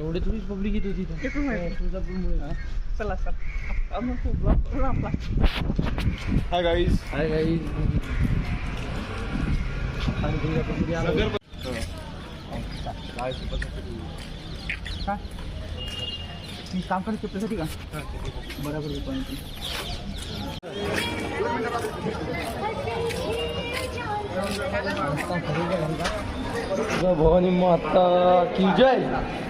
एवढे थोडीच पब्लिक येत होती इथं. इकडून माहिती. तुळजापूरमुळे चला चला. आपण खूप ब्लॉग आपला हाय गाईज हाय आणि तुळजापूरमध्ये आलो. काय? मी काम करत तुझ्यासाठी का? बरोबर पण तुळजा भवानी माता की जय?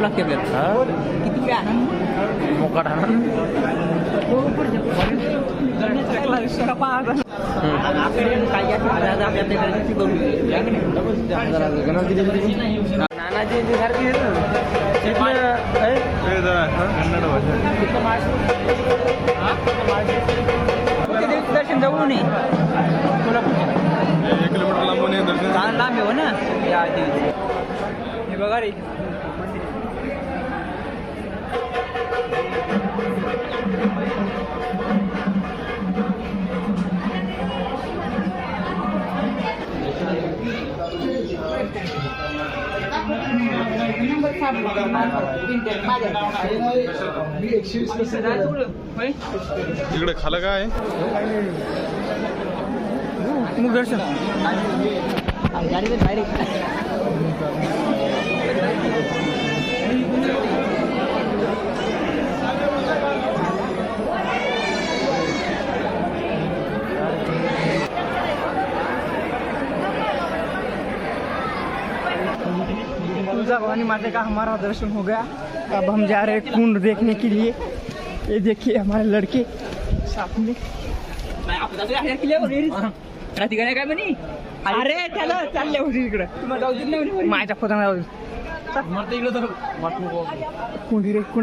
लागते आपल्याला किती मोकाट नानाजी सारखी भाषा दर्शन जवळून नये एक किलोमीटर लांबून हे दर्शन. लांब आहे हो ना? या आधी. हे बघा रे. इकडे खालं काय आहे? मुख दर्शन तुलजा भवानी माता का हमारा दर्शन हो गया। अब हम जा रहे हैं कुंड देखने के लिए। ये देखिए हमारे लड़के। साथ में। काय म्हणे अरे त्याला चालले होती इकडे। माझ्या खोताना जाऊ दे. कुंडी रे कुंड